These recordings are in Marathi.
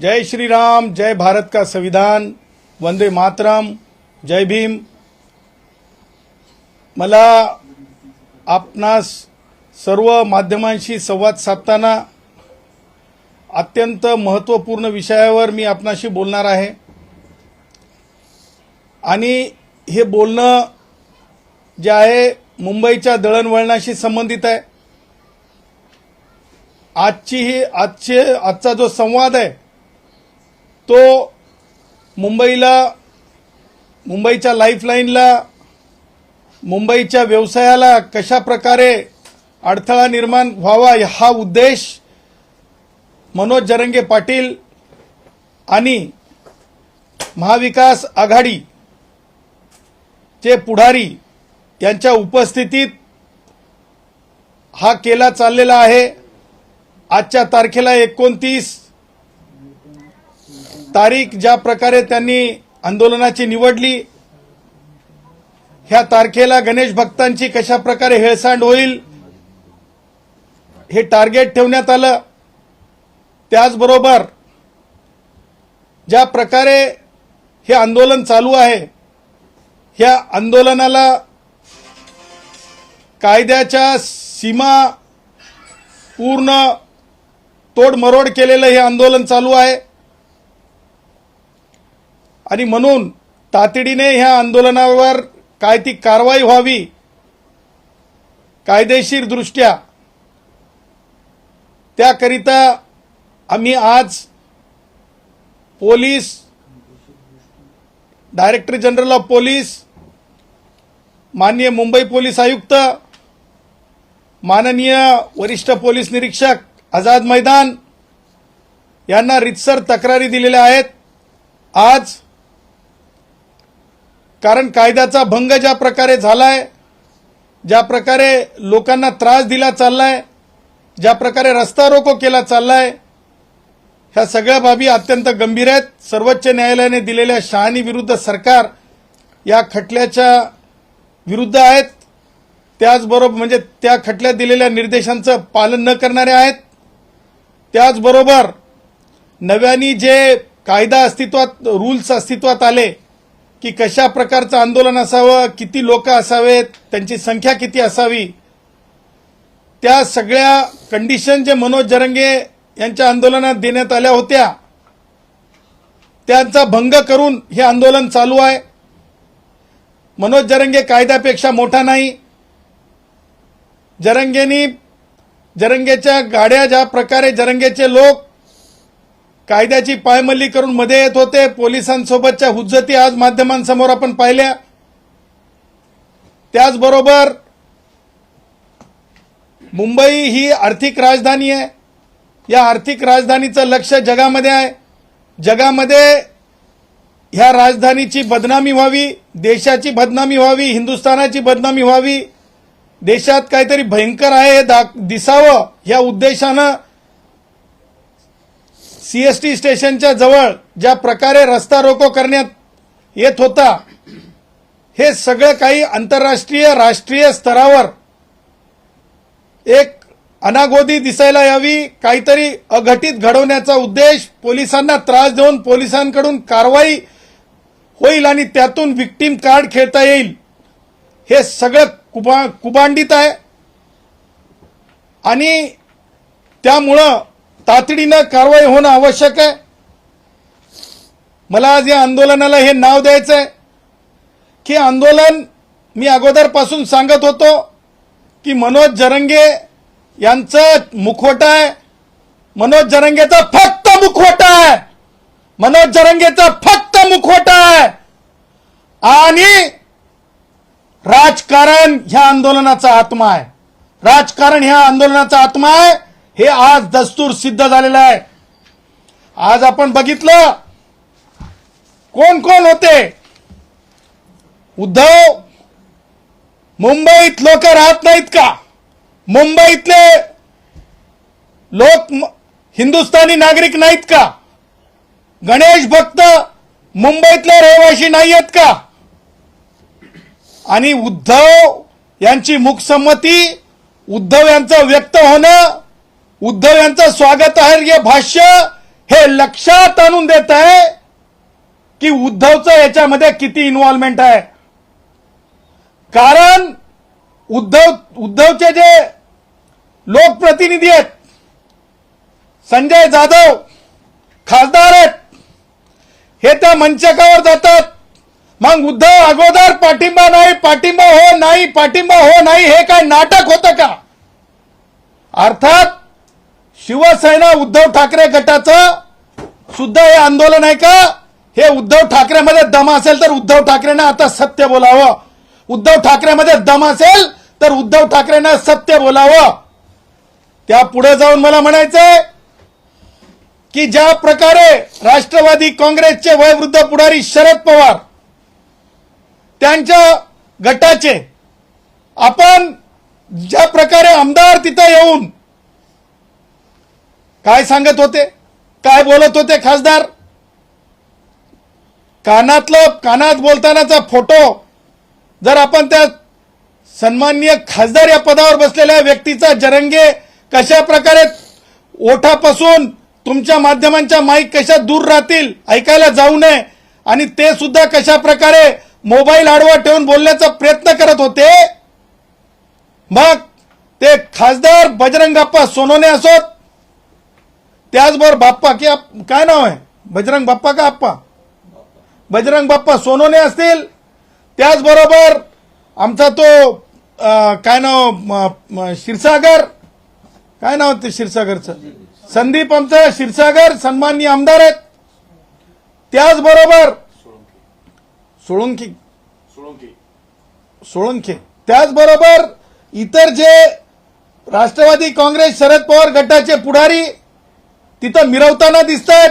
जय श्री राम जय भारत का संविधान वंदे मातरम जय भीम। मला आपणास सर्व माध्यमांशी संवाद साधताना अत्यंत महत्त्वपूर्ण विषयावर मी आपणाशी बोलणार आहे. आणि हे बोलणं जे आहे मुंबईच्या दळणवळणाशी संबंधित आहे. आजची ही आजचे आजचा जो संवाद आहे तो मुंबईला मुंबईच्या लाईफलाईनला मुंबईच्या व्यवसायाला कशा प्रकारे अडथळा निर्माण व्हावा हा उद्देश मनोज जरंगे पाटील आणि महाविकास आघाडी चे पुढारी यांच्या उपस्थितीत हा केला चाललेला आहे. आजच्या तारखेला एकोणतीस तारीख ज्या प्रकारे त्यांनी आंदोलनाची निवडली ह्या तारखेला गणेश भक्तांची कशा प्रकारे हेळसांड होईल हे टार्गेट ठेवण्यात आलं. त्याचबरोबर ज्या प्रकारे हे आंदोलन चालू आहे ह्या आंदोलनाला कायद्याच्या सीमा पूर्ण तोडमरोड केलेलं हे आंदोलन चालू आहे. आणि म्हणून तातडीने ह्या आंदोलनावर काय ती कारवाई व्हावी कायदेशीर दृष्ट्या त्याकरिता आम्ही आज police director general of police माननीय मुंबई पोलीस आयुक्त माननीय वरिष्ठ पोलीस निरीक्षक आझाद मैदान यांना रितसर तक्रारी दिलेल्या आहेत. आज कारण कायद्याचा भंग ज्या प्रकारे झालाय ज्या प्रकारे लोकांना त्रास दिला चाललाय ज्या प्रकारे रस्ता रोको केला चाललाय ह्या सगळ्या बाबी अत्यंत गंभीर आहेत. सर्वोच्च न्यायालयाने दिलेल्या शहाणी विरुद्ध सरकार या खटल्याच्या विरुद्ध आहेत. त्याचबरोबर म्हणजे त्या खटल्यात दिलेल्या निर्देशांचं पालन न करणारे आहेत. त्याचबरोबर नव्याने जे कायदा अस्तित्वात रूल्स अस्तित्वात आले की कशा प्रकारचं आंदोलन असावं किती लोक असावेत त्यांची संख्या किती असावी त्या सगळ्या कंडिशन जे मनोज जरंगे यांच्या आंदोलनात देण्यात आल्या होत्या त्यांचा भंग करून हे आंदोलन चालू आहे. मनोज जरंगे कायद्यापेक्षा मोठा नाही. जरंगेनी जरंगेच्या गाड्या ज्या प्रकारे जरंगेचे लोक कायद्याची पायमल्ली करून मध्ये येत होते. पोलिसांसोबतच्या हुज्जती आज माध्यमांसमोर आपण पाहिल्या. त्याचबरोबर मुंबई ही आर्थिक राजधानी आहे. या आर्थिक राजधानीचं लक्ष जगामध्ये आहे. जगामध्ये ह्या राजधानीची बदनामी व्हावी देशाची बदनामी व्हावी हिंदुस्थानाची बदनामी व्हावी देशात काहीतरी भयंकर आहे हे दिसावं या उद्देशानं सीएसटी स्टेशनच्या जवळ ज्या प्रकारे रस्ता रोको करण्यात येत होता हे सगळं काही आंतरराष्ट्रीय राष्ट्रीय स्तरावर एक अनागोदी दिसायला यावी काहीतरी अघटित घडवण्याचा उद्देश पोलिसांना त्रास देऊन पोलिसांकडून कारवाई होईल आणि त्यातून विक्टीम कार्ड खेळता येईल. हे सगळं कुबा कुबांडित आहे. आणि त्यामुळं तातडीनं कारवाई होणं आवश्यक आहे. मला आज या आंदोलनाला हे नाव द्यायचं आहे की आंदोलन मी अगोदरपासून सांगत होतो की मनोज जरंगे यांचं मुखवटा आहे. मनोज जरंगेचा फक्त मुखवटा आहे. मनोज जरंगेचा फक्त मुखवटा आहे. आणि राजकारण ह्या आंदोलनाचा आत्मा आहे. राजकारण ह्या आंदोलनाचा आत्मा आहे. हे आज दस्तूर सिद्ध झालेलं आहे. आज आपण बघितलं कोण कोण होते? उद्धव मुंबईत लोक राहत नाहीत का? मुंबईतले लोक हिंदुस्थानी नागरिक नाहीत का? गणेश भक्त मुंबईतले रहिवाशी नाही आहेत का? आणि उद्धव यांची मुखसंमती उद्धव यांचं व्यक्त होणं उद्धव यांचं आहे भाष्य हे लक्षात आणून देत आहे की उद्धवचं याच्यामध्ये किती इन्व्हॉल्वमेंट आहे. कारण उद्धव उद्धवचे जे लोकप्रतिनिधी आहेत संजय जाधव खासदार आहेत हे त्या मंचकावर जातात. मग उद्धव अगोदर पाठिंबा नाही पाठिंबा हो नाही पाठिंबा हो नाही हे काय नाटक होतं का? अर्थात शिवसेना उद्धव ठाकरे गटाचं सुद्धा हे आंदोलन आहे का? हे उद्धव ठाकरेमध्ये दम असेल तर उद्धव ठाकरेनं आता सत्य बोलावं. उद्धव ठाकरेमध्ये दम असेल तर उद्धव ठाकरेनं सत्य बोलावं. त्या पुढे जाऊन मला म्हणायचंय की ज्या प्रकारे राष्ट्रवादी काँग्रेसचे वयवृद्ध पुढारी शरद पवार त्यांच्या गटाचे आपण ज्या प्रकारे आमदार तिथं येऊन काय सांगत होते? काय बोलत होते खासदार? कानातलं कानात बोलतानाचा फोटो जर आपण त्या सन्माननीय खासदार या पदावर बसलेल्या व्यक्तीचा जरंगे कशा प्रकारे ओठापासून तुमच्या माध्यमांच्या माईक कशा दूर राहतील ऐकायला जाऊ नये आणि ते सुद्धा कशा प्रकारे मोबाईल आडवा ठेवून बोलण्याचा प्रयत्न करत होते? मग ते खासदार बजरंगाप्पा सोनोने असोत त्याचबरोबर बाप्पा की काय नाव आहे? बजरंग बाप्पा का आप्पा? बजरंग बाप्पा सोनोने असतील. त्याचबरोबर आमचा तो काय नाव क्षीरसागर? काय नाव ते क्षीरसागरचं? संदीप आमचं क्षीरसागर सन्माननीय आमदार आहेत. त्याचबरोबर सोळंकी. सोळंके. त्याचबरोबर इतर जे राष्ट्रवादी काँग्रेस शरद पवार गटाचे पुढारी तिथं मिरवताना दिसत आहेत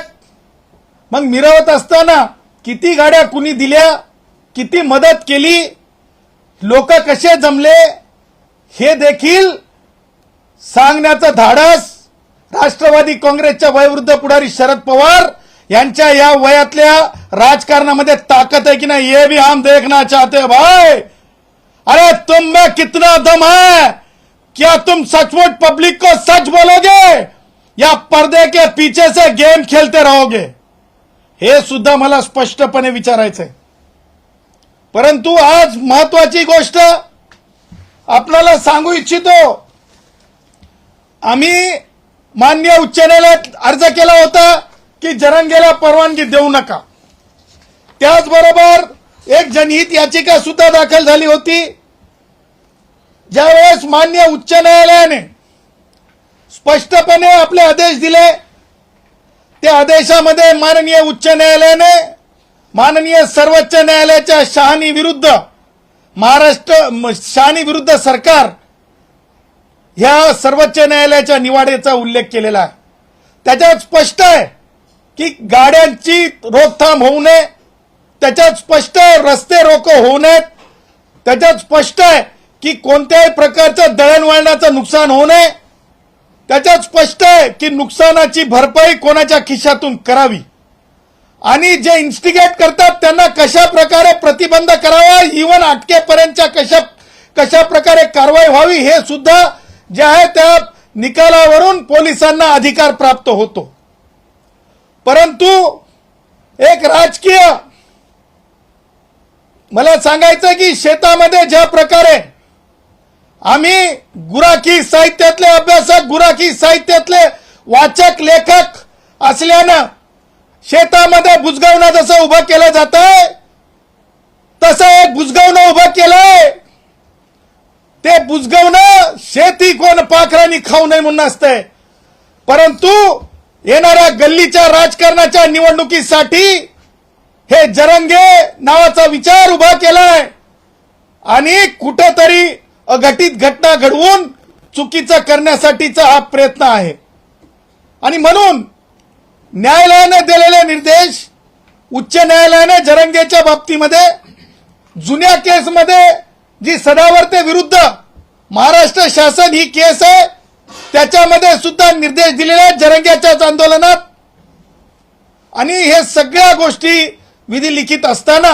मग मिरवत असताना किती गाड्या कुणी दिल्या किती मदत केली लोक कसे जमले हे देखील सांगण्याचं धाडस राष्ट्रवादी काँग्रेसच्या वयवृद्ध पुढारी शरद पवार यांच्या या वयातल्या राजकारणामध्ये ताकद आहे की नाही ये भी हम देखना चाहते भाई. अरे तुम में कितना दम है क्या तुम सचमुच पब्लिक को सच बोलोगे? या पर्दे के पीछे से गेम खेलते रहोगे. हे सुद्धा मला स्पष्टपणे विचारायचंय. परंतु आज महत्वाची गोष्ट आपल्याला सांगू इच्छितो. आम्ही मान्य उच्च न्यायालयात अर्ज केला होता की जरंगेला परवानगी देऊ नका. त्याचबरोबर एक जनहित याचिका सुद्धा दाखल झाली होती. ज्यावेळेस मान्य उच्च न्यायालयाने स्पष्टपणे आपले आदेश दिले. त्या आदेशामध्ये माननीय उच्च न्यायालयाने माननीय सर्वोच्च न्यायालयाच्या शहानी विरुद्ध महाराष्ट्र शहानी विरुद्ध सरकार ह्या सर्वोच्च न्यायालयाच्या निवाड्याचा उल्लेख केलेला आहे. त्याच्यात स्पष्ट आहे की गाड्यांची रोकथाम होऊ नये त्याच्यात स्पष्ट आहे रस्ते रोको होऊ नयेत त्याच्यात स्पष्ट आहे की कोणत्याही प्रकारचं दळणवळणाचं नुकसान होऊ नये त्याच्यात स्पष्ट आहे की नुकसानाची भरपाई कोणाच्या खिशातून करावी. आणि जे इन्स्टिगेट करतात त्यांना कशा प्रकारे प्रतिबंध करावा इव्हन अटकेपर्यंतच्या कशा कशा प्रकारे कारवाई व्हावी हे सुद्धा जे आहे त्या निकालावरून पोलिसांना अधिकार प्राप्त होतो. परंतु एक राजकीय मला सांगायचं की शेतामध्ये ज्या प्रकारे आम्ही गुराखी साहित्यातले अभ्यासक गुराखी साहित्यातले वाचक लेखक असल्यानं शेतामध्ये बुजगावणं जसं उभं केलं जात आहे तसं एक बुजगावणं उभं केलंय. ते बुजगवणं शेती कोण पाखरांनी खाऊ नये म्हणून असतंय. परंतु येणाऱ्या गल्लीच्या राजकारणाच्या निवडणुकीसाठी हे जरंगे नावाचा विचार उभा केलाय. आणि कुठंतरी अघटित घटना घडवून चुकीचं करण्यासाठीचा हा प्रयत्न आहे. आणि म्हणून न्यायालयानं दिलेले निर्देश उच्च न्यायालयाने जरंगेच्या बाबतीमध्ये जुन्या केसमध्ये जी सदावर्ते विरुद्ध महाराष्ट्र शासन ही केस आहे त्याच्यामध्ये सुद्धा निर्देश दिलेले आहेत जरंग्याच्याच आंदोलनात. आणि हे सगळ्या गोष्टी विधी लिखित असताना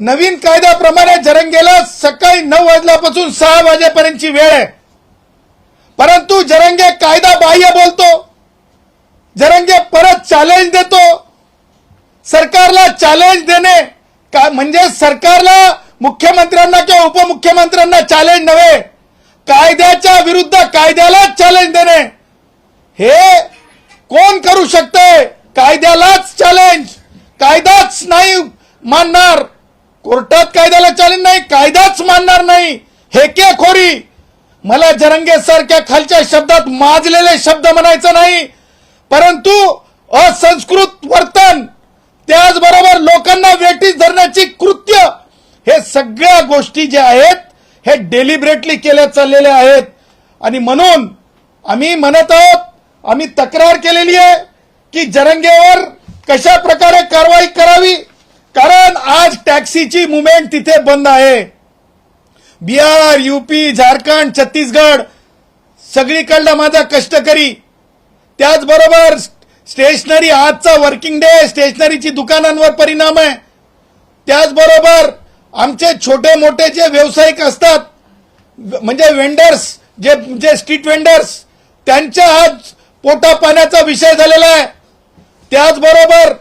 नवीन कायद्याप्रमाणे जरंगेला सकाळी नऊ वाजल्यापासून सहा वाजेपर्यंतची वेळ आहे. परंतु जरंगे कायदा बाह्य बोलतो. जरंगे परत चॅलेंज देतो. सरकारला चॅलेंज देणे का म्हणजे सरकारला मुख्यमंत्र्यांना किंवा उपमुख्यमंत्र्यांना चॅलेंज नव्हे कायद्याच्या विरुद्ध कायद्यालाच चॅलेंज देणे. हे कोण करू शकते कायद्यालाच चॅलेंज कायदाच नाही मानणार. कोर्टात कायद्याला चॅलेंज नाही कायदाच मानणार नाही. हेकेखोरी मला जरंगे सारख्या खालच्या शब्दात माजलेले शब्द म्हणायचं नाही. परंतु असंस्कृत वर्तन त्याचबरोबर लोकांना वेटीस धरण्याची कृत्य हे सगळ्या गोष्टी ज्या आहेत हे डेलिबरेटली केल्या चाललेल्या आहेत. आणि म्हणून आम्ही म्हणत आहोत आम्ही तक्रार केलेली आहे की जरंगेवर कशा प्रकारे कारवाई करावी कारण आज टॅक्सीची मुवमेंट तिथे बंद आहे. बिहार यूपी झारखंड छत्तीसगड सगळीकडला माझा कष्टकरी. त्याचबरोबर स्टेशनरी आजचा वर्किंग डे स्टेशनरीची दुकानांवर परिणाम आहे. त्याचबरोबर आमचे छोटे मोठे जे व्यावसायिक असतात म्हणजे वेंडर्स जे जे स्ट्रीट वेंडर्स त्यांच्या आज पोटा पाण्याचा विषय झालेला आहे. त्याचबरोबर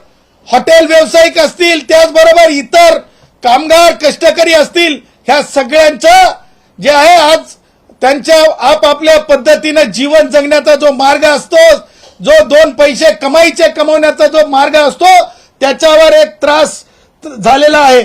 हॉटेल व्यावसायिक असतील त्याचबरोबर इतर कामगार कष्टकरी असतील ह्या सगळ्यांचं जे आहे आज त्यांच्या आपापल्या पद्धतीनं जीवन जगण्याचा जो मार्ग असतो जो दोन पैसे कमाईचे कमवण्याचा जो मार्ग असतो त्याच्यावर एक त्रास झालेला आहे.